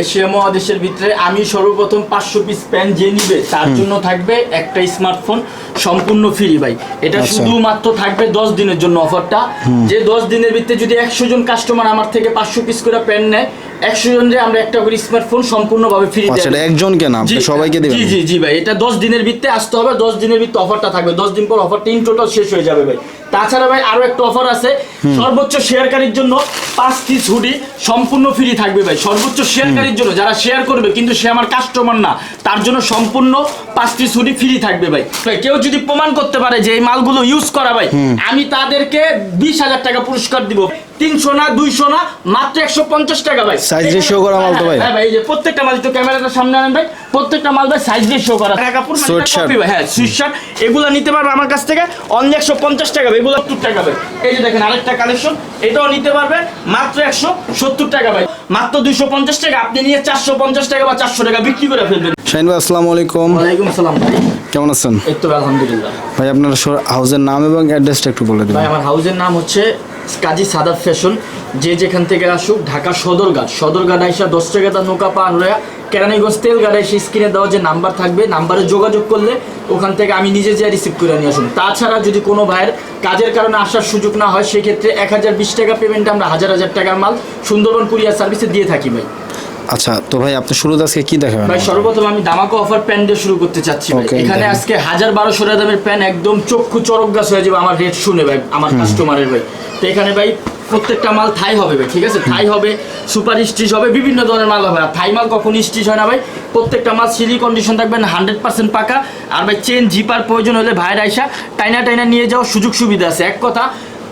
Asia মহাদেশের ভিতরে আমি সর্বপ্রথম পাঁচশো পিস প্যান যে নিবে তার জন্য থাকবে একটা স্মার্টফোন সম্পূর্ণ ফ্রি ভাই। এটা আচ্ছা। শুধুমাত্র থাকবে দশ দিনের জন্য অফারটা যে দশ দিনের ভিতরে যদি একশো জন কাস্টমার আমার থেকে পাঁচশো পিস করে প্যান নেয় একশো জনরে আমরা একটা করে স্মার্টফোন সম্পূর্ণভাবে ফ্রি আচ্ছা একজনকে না? সবাইকে দেবেন? জি জি জি ভাই এটা দশ দিনের ভিত্তে আসতে হবে দশ দিনের ভিত্তে অফারটা থাকবে। দশ দিন পর অফারটা ইন টোটাল শেষ হয়ে যাবে ভাই। তাছাড়া ভাই আরও একটা অফার আছে। সর্বোচ্চ শেয়ারকারীর জন্য পাঁচ পিস হুডি সম্পূর্ণ ফ্রি থাকবে ভাই। সর্বোচ্চ শেয়ারকারীর জন্য যারা শেয়ার করবে কিন্তু সে আমার কাস্টমার না তার জন্য সম্পূর্ণ পাঁচ পিস হুডি ফ্রি থাকবে ভাই। ভাই কেউ যদি প্রমাণ করতে পারে যে এই মালগুলো ইউজ করা ভাই আমি তাদেরকে বিশ হাজার টাকা পুরস্কার দিব। তিনশো না দুইশো না মাত্র একশো পঞ্চাশ টাকা ভাই। Size ratio করা মাল তো ভাই? হ্যাঁ ভাই এই যে প্রত্যেকটা মাল একটু ক্যামেরাটা সামনে আনেন ভাই। প্রত্যেকটা মাল ভাই সাইজ রেশিও করা। কাপড় মানে Sweatshirt। copy ভাই, হ্যাঁ সুইট শার্ট এগুলো নিতে পারবে আমার কাছ থেকে অনলি একশো পঞ্চাশ টাকা ভাই, এগুলো সত্তর টাকা ভাই। এই যে দেখেন আরেকটা কালেকশন এটাও নিতে পারবে মাত্র একশো সত্তর টাকা ভাই। মাত্র দুইশো পঞ্চাশ টাকা আপনি নিয়ে চারশো পঞ্চাশ টাকা বা চারশো টাকা বিক্রি করে ফেলবেন। শাহিন ভাই আসসালামু আলাইকুম। ওয়ালাইকুম সালাম ভাই। কেমন আছেন? এই তো আলহামদুলিল্লাহ। ভাই আপনার শো- হাউসের নাম এবং অ্যাড্রেসটা একটু বলে ভাই দেবেন আমার হাউসের নাম হচ্ছে কাজী সাদাত ফ্যাশন, যে যেখান থেকে আসুক, ঢাকা সদরঘাট। সদরঘাট আইসা দশ টাকা তার নৌকা পার হয়ে কেরানীগঞ্জ তেল এসে স্ক্রিনে দেওয়া যে নাম্বার থাকবে, নাম্বারে যোগাযোগ করলে ওখান থেকে আমি নিজে যেয়ে রিসিভ করে নিয়ে আসুন। তাছাড়া যদি কোনো ভাইয়ের কাজের কারণে আসার সুযোগ না হয়, সেক্ষেত্রে এক হাজার বিশ টাকা পেমেন্ট আমরা হাজার হাজার টাকার মাল সুন্দরবন কুরিয়ার সার্ভিসে দিয়ে থাকি ভাই। আচ্ছা তো ভাই আপনি শুরুতে আজকে কি দেখাবেন? ভাই সর্বপ্রথম আমি দামাকো অফার প্যান দিয়ে শুরু করতে চাচ্ছি ভাই। এখানে আজকে হাজার বারোশো টাকা দামের প্যান একদম চক্ষু চরক গাছ হয়ে যাবে আমার রেট শুনে ভাই আমার কাস্টমারের ভাই। তো এখানে ভাই প্রত্যেকটা মাল থাই হবে ভাই ঠিক আছে? থাই হবে সুপার স্টিচ হবে বিভিন্ন ধরনের মাল হবে। আর থাই মাল কখন স্টিচ হয় না ভাই। প্রত্যেকটা মাল সিলি কন্ডিশন থাকবে হান্ড্রেড পার্সেন্ট পাকা। আর ভাই চেন জিপার প্রয়োজন হলে ভাইয়ের আইসা টাইনা টাইনা নিয়ে যাওয়ার সুযোগ সুবিধা আছে। এক কথা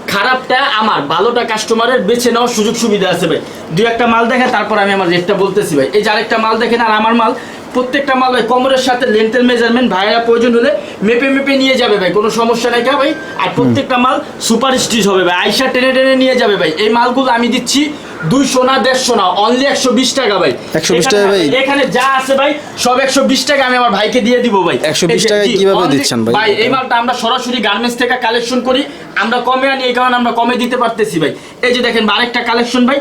খারাপটা আমার ভালোটা কাস্টমারের বেছে নেওয়ার সুযোগ সুবিধা আছে ভাই। দুই একটা মাল দেখে তারপর আমি আমার রেটটা বলতেছি ভাই। এই যে আরেকটা মাল দেখেন আর আমার মাল প্রত্যেকটা মাল ভাই কোমরের সাথে লেন্থের মেজারমেন্ট ভাইয়েরা প্রয়োজন হলে মেপে মেপে নিয়ে যাবে ভাই কোনো সমস্যা নাই ভাই। আর প্রত্যেকটা মাল সুপার স্টিচ হবে ভাই। আইসা টেনে টেনে নিয়ে যাবে ভাই। এই মালগুলো আমি দিচ্ছি দুইশো না দেড়শো না অনলি একশো বিশ টাকা ভাই। 120 টাকা ভাই? এখানে- এখানে যা আছে ভাই সব একশো বিশ টাকা আমি আমার ভাইকে দিয়ে দিব ভাই। একশো বিশ টাকা কীভাবে দিচ্ছেন ভাই? ভাই এই মালটা আমরা সরাসরি গার্মেন্টস থেকে কালেকশন করি। আমরা কমে আনি এই কারণে আমরা কমে দিতে পারতেছি ভাই। এই যে দেখেন আরেকটা কালেকশন ভাই।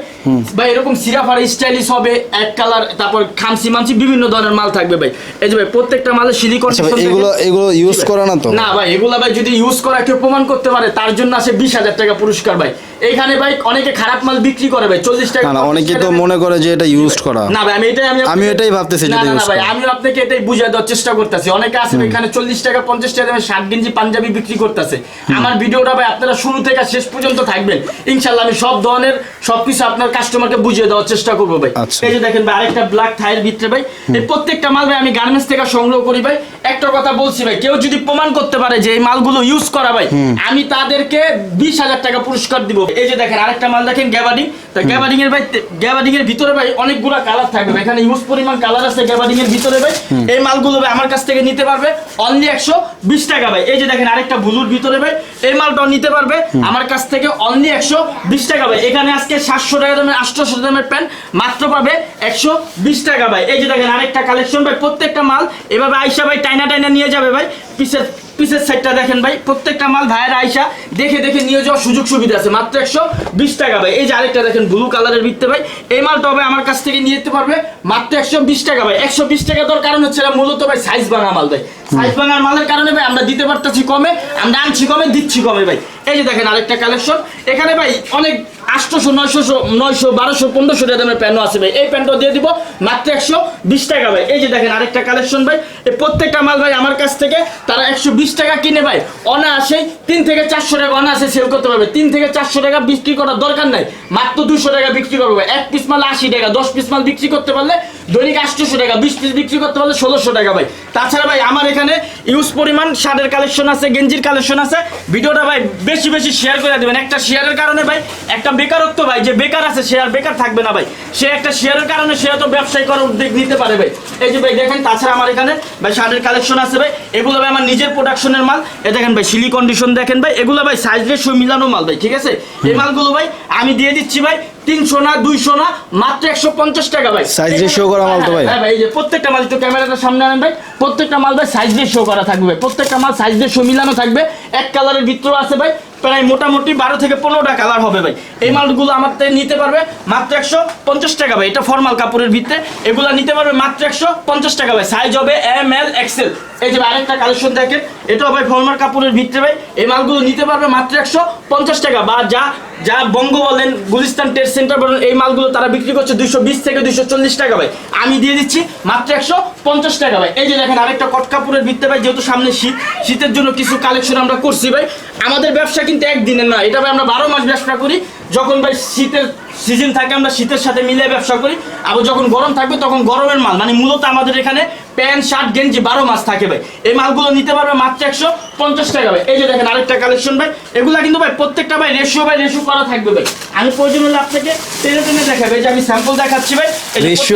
ভাই এরকম সিরাফার স্টাইলিশ হবে এক কালার তারপর খামসি মামসি বিভিন্ন ধরনের মাল থাকবে ভাই। এই যে ভাই প্রত্যেকটা মালের সিলিকন আচ্ছা এগুলো এগুলো ইউজ করা না তো? না ভাই এগুলা ভাই যদি ইউজ করা কেউ প্রমাণ করতে পারে তার জন্য আসে বিশ হাজার টাকা পুরস্কার ভাই। এইখানে ভাই অনেকে খারাপ মাল বিক্রি করে ভাই চল্লিশ টাকা না না 50 অনেকে তো মনে করে যে এটা ইউজ করা। না ভাই আমি এটাই আমি আমি এটাই ভাবতেছি না ভাই। আমি আপনাকে এটাই বুঝিয়ে দেওয়ার চেষ্টা করতেছি। অনেকে আছে এখানে চল্লিশ টাকা পঞ্চাশ টাকা দামে ষাট গেঞ্জি পাঞ্জাবি বিক্রি করতেছে। আমার ভিডিওটা ভাই আপনারা শুরু থেকে শেষ পর্যন্ত থাকবেন। ইনশাল্লাহ আমি সব ধরনের সবকিছু আপনার কাস্টমারকে বুঝিয়ে দেওয়ার চেষ্টা করব ভাই। আচ্ছা। এই যে দেখেন ভাই আরেকটা ব্ল্যাক থাইয়ের ভিতরে ভাই। এই প্রত্যেকটা মাল ভাই আমি গার্মেন্টস থেকে সংগ্রহ করি ভাই। একটা কথা বলছি ভাই কেউ যদি প্রমাণ করতে পারে যে এই মালগুলো ইউজ করা ভাই আমি তাদেরকে বিশ হাজার টাকা পুরস্কার দিব। এই যে দেখেন আরেকটা মাল দেখেন গ্যাবাডিং তা গ্যাবাডিং এর ভাই গ্যাবাডিং এর ভিতরে ভাই অনেকগুলো কালার থাকবে। এখানে ইউজ পরিমাণ কালার আছে গ্যাবাডিং এর ভিতরে ভাই। এই মালগুলো ভাই আমার কাছ থেকে নিতে পারবে। অনলি একশো বিশ টাকা ভাই। এই যে দেখেন আরেকটা ব্লুর ভিতরে ভাই। এই মালটাও নিতে পারবে। আমার কাছ থেকে অনলি একশো বিশ টাকা ভাই এখানে আজকে সাতশো টাকা দামের আটশোশো দামের প্যান্ট মাত্র পাবে একশো বিশ টাকা ভাই। এই যে দেখেন আরেকটা কালেকশন ভাই প্রত্যেকটা মাল এভাবে আইসা ভাই টাইনা টাইনা নিয়ে যাবে ভাই। পিসের পিসের সাইডটা দেখেন ভাই প্রত্যেকটা মাল ভাইয়ের আইসা দেখে দেখে নিয়ে যাওয়ার সুযোগ সুবিধা আছে। মাত্র একশো বিশ টাকা ভাই। এই যে আরেকটা দেখেন ব্লু কালারের ভিত্তে ভাই এই মালটা ভাই আমার কাছ থেকে নিয়ে যেতে পারবে মাত্র একশো বিশ টাকা ভাই। একশো বিশ টাকা দেওয়ার কারণ হচ্ছে মূলত ভাই সাইজ ভাঙা মাল ভাই। সাইজ ভাঙার মালের কারণে ভাই আমরা দিতে পারতেছি কমে, আমরা আনছি কমে, দিচ্ছি কমে ভাই। এই যে দেখেন আরেকটা কালেকশন এখানে ভাই অনেক আটশোশো নয়শো নয়শো, বারোশো, পনেরোশো টাকা দামের প্যান্টও আছে ভাই। এই প্যান্টও দিয়ে দিব, মাত্র একশো বিশ টাকা ভাই। এই যে দেখেন আরেকটা কালেকশন ভাই। এই প্রত্যেকটা মাল ভাই আমার কাছ থেকে তারা একশো বিশ টাকা কিনে ভাই। অনায়াসেই তিন থেকে চারশো টাকা অনায়াসে সেল করতে পারবে। তিন থেকে চারশো টাকা বিক্রি করার দরকার নাই। মাত্র দুশো টাকা বিক্রি করবে। এক পিস মাল আশি টাকা, দশ পিস মাল বিক্রি করতে পারলে দৈনিক আটশোশো টাকা, বিশ পিস বিক্রি করতে পারলে ষোলোশো টাকা ভাই। তাছাড়া ভাই আমার এখানে ইউজ পরিমাণ শার্টের কালেকশন আছে গেঞ্জির কালেকশন আছে। ভিডিওটা ভাই বেশি বেশি শেয়ার করে দেবেন। একটা শেয়ারের কারণে ভাই একটা বেকারত্ব ভাই যে বেকার আছে সে আর বেকার থাকবে না ভাই। সে একটা শেয়ারের কারণে সে তো ব্যবসায়ী করার উদ্যোগ নিতে পারে ভাই। এই যে ভাই দেখেন তাছাড়া আমার এখানে ভাই শার্টের কালেকশন আছে ভাই। এগুলো ভাই আমার নিজের প্রোডাকশনের মাল। এ দেখেন ভাই সিলি কন্ডিশন দেখেন ভাই। এগুলো ভাই সাইজ রেশিও মিলানো মাল ভাই ঠিক আছে? এই মালগুলো ভাই আমি দিয়ে দিচ্ছি ভাই। তিনশো না দুইশো না মাত্র একশো পঞ্চাশ টাকা ভাই। Size ratio করা মাল তো ভাই? হ্যাঁ ভাই এই যে প্রত্যেকটা মাল একটু ক্যামেরাটা সামনে আনেন ভাই। প্রত্যেকটা মাল ভাই সাইজ রেশিও করা থাকবে প্রত্যেকটা মাল সাইজ রেশিও মিলানো থাকবে। এক কালারের ভিতরে আছে ভাই। প্রায় মোটামুটি বারো থেকে পনেরোটা কালার হবে ভাই। এই মালগুলো আমার থেকে নিতে পারবে মাত্র একশো পঞ্চাশ টাকা ভাই। এটা ফর্মাল কাপড়ের ভিত্তে। এগুলো নিতে পারবে মাত্র একশো পঞ্চাশ টাকা ভাই। সাইজ হবে এম এল এক্সেল এই যে আরেকটা কালেকশন দেখেন। এটাও ভাই ফর্মাল কাপড়ের ভিত্তে ভাই। এই মালগুলো নিতে পারবে মাত্র একশো পঞ্চাশ টাকা। বা যা যা বঙ্গ বলেন, গুলিস্তান ট্রেড সেন্টার বলেন, এই মালগুলো তারা বিক্রি করছে দুইশো বিশ থেকে দুইশো চল্লিশ টাকা ভাই। আমি দিয়ে দিচ্ছি মাত্র একশো পঞ্চাশ টাকা ভাই। এই যে দেখেন আরেকটা কটকাপুরের ভিত্তে ভাই, যেহেতু সামনে শীত, শীতের জন্য কিছু কালেকশন আমরা করছি ভাই। আমাদের ব্যবসা কিন্তু একদিনের না, এটা ভাই আমরা বারো মাস ব্যবসা করি। যখন ভাই শীতের সিজন থাকে, আমরা শীতের সাথে মিলে ব্যবসা করি। আবার যখন গরম থাকবে, তখন গরমের মাল মানে মূলত আমাদের এখানে প্যান্ট শার্ট গেঞ্জি বারো মাস থাকে ভাই। এই মালগুলো নিতে পারবে মাত্র একশো পঞ্চাশ টাকা ভাই। এই যে দেখেন আরেকটা কালেকশন ভাই। এগুলা কিন্তু ভাই প্রত্যেকটা ভাই রেশিও ভাই রেশিও করা থাকবে ভাই। আমি প্রয়োজন হলে আপনাকে টেনে টেনে দেখাবে এই যে আমি স্যাম্পল দেখাচ্ছি ভাই।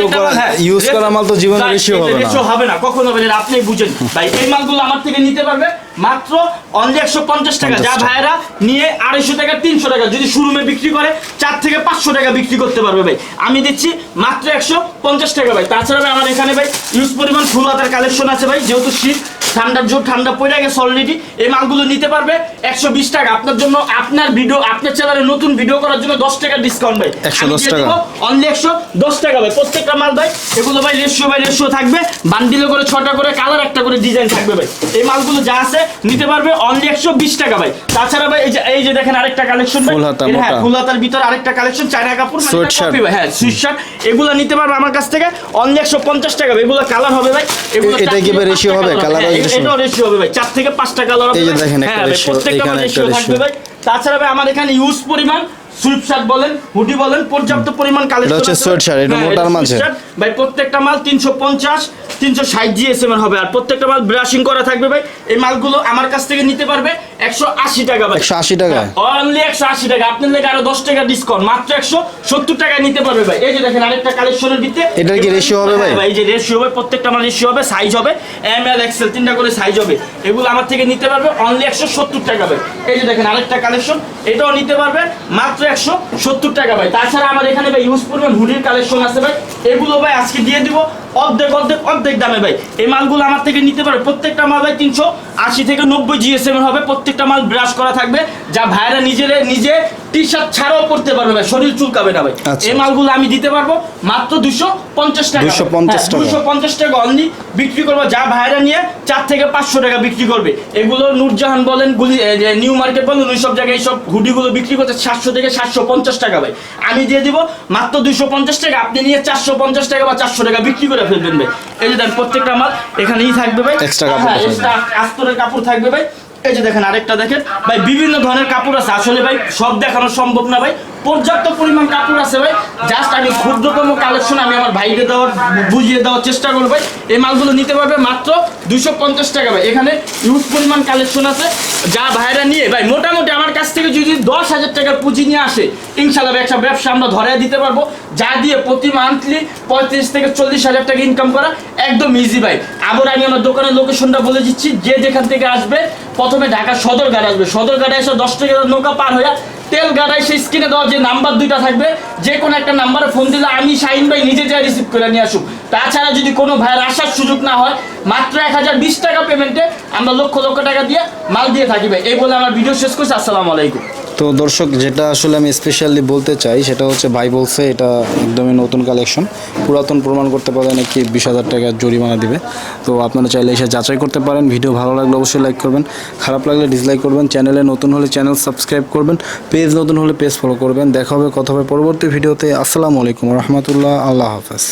প্রত্যেকটা করা- মাল, হ্যাঁ, ইউজ করা মাল তো জীবনে যে হবে না। রেশিও হবে না। কখনো হবে আপনি বুঝেন। ভাই এই মালগুলো আমার থেকে নিতে পারবে মাত্র অনলি একশো পঞ্চাশ টাকা। 50 যা। ভাইয়েরা নিয়ে আড়াইশো টাকা তিনশো টাকা যদি শোরুমে বিক্রি করে চার থেকে পাঁচশো টাকা বিক্রি করতে পারবে ভাই। আমি দিচ্ছি মাত্র একশো পঞ্চাশ টাকা ভাই। তাছাড়া ভাই আমার এখানে ভাই ইউজ পরিমাণ ফুল হাতের কালেকশন আছে ভাই যেহেতু শীত ঠান্ডার জোর ঠান্ডা পড়ে গেছে অলরেডি এই মালগুলো নিতে পারবে একশো বিশ টাকা। আপনার জন্য আপনার ভিডিও আপনার চ্যানেলে নতুন ভিডিও করার জন্য দশ টাকা ডিসকাউন্ট ভাই। 110 টাকা। অনলি একশো দশ টাকা ভাই। প্রত্যেকটা মাল ভাই এগুলো ভাই রেশিও ভাই রেশিও থাকবে। বান্ডিলে করে ছটা করে কালার একটা করে ডিজাইন থাকবে ভাই। এই মালগুলো যা আছে নিতে পারবে অনলি একশো বিশ টাকা ভাই। তাছাড়া ভাই এই যে এই যে দেখেন আরেকটা কালেকশন ভাই। ফুল হ্যাঁ মোটা। ফুল ভিতর আরেকটা কালেকশন চায়না কাপড় মানে ভাই, হ্যাঁ সুইট শার্ট এগুলো নিতে পারবে আমার কাছ থেকে অনলি একশো পঞ্চাশ টাকা ভাই। এগুলো কালার হবে ভাই। এগুলো এটা কি ভাই ratio হবে? colour হ্যাঁ, রেশিও হবে ভাই। চার থেকে পাঁচটা কালার এই যে দেখেন একটা হ্যাঁ প্রত্যেকটা রেশিও থাকবে ভাই। তাছাড়া ভাই আমার এখানে ইউজ পরিমাণ সুইপ শার্ট বলেন হুডি বলেন পর্যাপ্ত পরিমাণ কালেকশন হচ্ছে sweatshirt, এটা মোটার মাঝে। ভাই প্রত্যেকটা মাল তিনশো পঞ্চাশ তিনশো ষাট জিএসএম এর হবে। আর প্রত্যেকটা মাল ব্রাশিং করা থাকবে ভাই। এই মালগুলো আমার কাছ থেকে নিতে পারবে। একশো আশি টাকা ভাই। একশো আশি টাকা। অনলি একশো আশি টাকা। আপনার লেগে আরও দশ টাকা ডিসকাউন্ট মাত্র একশো সত্তর টাকায় নিতে পারবে ভাই। এই যে দেখেন আরেকটা কালেকশনের ভিত্তিতে এটার কি ratio হবে ভাই? হ্যাঁ এই যে রেশিও হবে প্রত্যেকটা আমার রেশিও হবে সাইজ হবে এম এল এক্সেল তিনটা করে সাইজ হবে। এগুলো আমার থেকে নিতে পারবে অনলি একশো সত্তর টাকা ভাই। এই যে দেখেন আরেকটা কালেকশন এটাও নিতে পারবে মাত্র একশো সত্তর টাকা ভাই। তাছাড়া আমার এখানে ভাই ইউজ পরিমাণ হুডির কালেকশন আছে ভাই। এগুলো ভাই আজকে দিয়ে দিব অর্ধেক অর্ধেক অর্ধেক দামে ভাই। এই মালগুলো আমার থেকে নিতে পারবে। প্রত্যেকটা মাল ভাই তিনশো আশি থেকে নব্বই জিএসএম এর হবে প্রত্যেকটা মাল ব্রাশ করা থাকবে যা ভাইরা নিজেরে নিজে টি শার্ট ছাড়াও পড়তে পারবে ভাই শরীর চুলকাবে না ভাই। আচ্ছা। এই মালগুলো আমি দিতে পারব মাত্র দুশো পঞ্চাশ টাকা। 250 টাকা। দুশো পঞ্চাশ টাকা অনলি বিক্রি করব। যা ভাইরা নিয়ে চার থেকে পাঁচশো টাকা বিক্রি করবে। এগুলো নূরজাহান বলেন গুলি নিউ মার্কেট বলেন ওই সব জায়গায় এইসব হুডিগুলো বিক্রি করছে সাতশো থেকে সাতশো পঞ্চাশ টাকা ভাই। আমি দিয়ে দিব মাত্র দুশো পঞ্চাশ টাকা আপনি নিয়ে চারশো পঞ্চাশ টাকা বা চারশো টাকা বিক্রি করে ফেলবেন ভাই। এই যে দেখেন প্রত্যেকটা মাল এখানেই থাকবে ভাই। কাপড় হ্যাঁ আস্তরের কাপড় থাকবে ভাই। এই যে দেখেন আরেকটা দেখেন। ভাই, বিভিন্ন ধরনের কাপড় আছে। আসলে ভাই, সব দেখানো সম্ভব না ভাই। পর্যাপ্ত পরিমাণ কাপড় আছে ভাই। জাস্ট আমি ক্ষুদ্রতম কালেকশন আমি আমার ভাইকে দেওয়ার, বুঝিয়ে দেওয়ার চেষ্টা করব ভাই। এই মালগুলো নিতে পারবে মাত্র দুশো পঞ্চাশ টাকা ভাই। এখানে ইউজ পরিমাণ কালেকশন আছে। যা ভাইরা নিয়ে, ভাই, মোটামুটি আমার কাছ থেকে যদি দশ হাজার টাকার পুঁজি নিয়ে আসে ইনশাল্লাহ একটা ব্যবসা আমরা ধরে দিতে পারব। যা দিয়ে প্রতি মান্থলি পঁয়ত্রিশ থেকে চল্লিশ হাজার টাকা ইনকাম করা একদম ইজি ভাই। আবার আমি আমার দোকানের লোকেশনটা বলে দিচ্ছি। যে যেখান থেকে আসবে প্রথমে ঢাকা সদর ঘাট আসবে। সদর ঘাটে এসে দশ টাকা নৌকা পার হয়ে তেল গাড়ায় সেই স্ক্রিনে দেওয়া যে নাম্বার দুইটা থাকবে, যে কোনো একটা নাম্বারে ফোন দিলে আমি শাহিন ভাই নিজে যাই রিসিভ করে নিয়ে আসুক। তাছাড়া যদি কোনো ভাইয়ের আসার সুযোগ না হয়, মাত্র এক হাজার বিশ টাকা পেমেন্টে আমরা লক্ষ লক্ষ টাকা দিয়ে মাল দিয়ে থাকি ভাই। এই বলে আমার ভিডিও শেষ করছি। আসসালামু আলাইকুম। তো দর্শক, যেটা আসলে আমি স্পেশালি বলতে চাই, সেটা হচ্ছে ভাই বলছে, এটা একদমই নতুন কালেকশন পুরাতন প্রমাণ করতে পারলে নাকি বিশ হাজার টাকা জরিমানা দিবে। তো আপনারা চাইলে এসে যাচাই করতে পারেন। ভিডিও ভালো লাগলে অবশ্যই লাইক করবেন। খারাপ লাগলে ডিসলাইক করবেন। চ্যানেলে নতুন হলে চ্যানেল সাবস্ক্রাইব করবেন। পেজ নতুন হলে পেজ ফলো করবেন। দেখা হবে, কথা হবে পরবর্তী ভিডিওতে আসসালামু আলাইকুম, রহমতুল্লাহ। আল্লাহ হাফেজ।